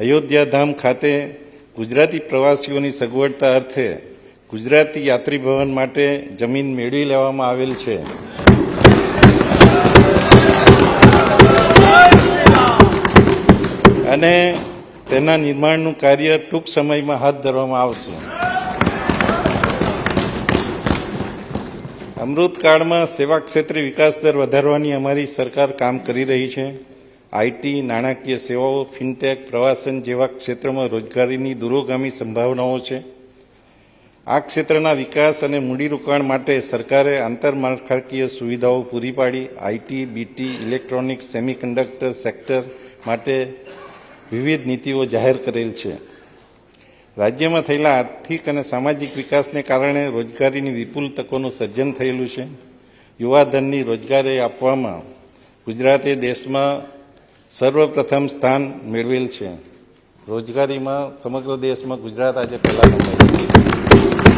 અયોધ્યા ધામ ખાતે ગુજરાતી પ્રવાસીઓની સગવડતા અર્થે ગુજરાતી યાત્રી ભવન માટે જમીન મેળવી લેવામાં આવેલ છે. અને તેના નિર્માણનું કાર્ય ટૂંક સમયમાં હાથ ધરવામાં આવશે. અમૃતકાળમાં સેવા ક્ષેત્રે વિકાસ દર વધારવાની અમારી સરકાર કામ કરી રહી છે. આઈટી, નાણાકીય સેવાઓ, ફિનટેક, પ્રવાસન જેવા ક્ષેત્રમાં રોજગારીની દૂરોગામી સંભાવનાઓ છે. આ ક્ષેત્રના વિકાસ અને મૂડીરોકાણ માટે સરકારે આંતરમાળખાકીય સુવિધાઓ પૂરી પાડી. IT, BT, electronics, semiconductor sector માટે વિવિધ નીતિઓ જાહેર કરેલ છે. રાજ્યમાં થયેલા આર્થિક અને સામાજિક વિકાસને કારણે રોજગારીની વિપુલ તકોનું સર્જન થયેલું છે. યુવાધનની રોજગારી આપવામાં ગુજરાતે દેશમાં સર્વપ્રથમ સ્થાન મેળવેલ છે. રોજગારીમાં સમગ્ર દેશમાં ગુજરાત આજે પહેલા નંબર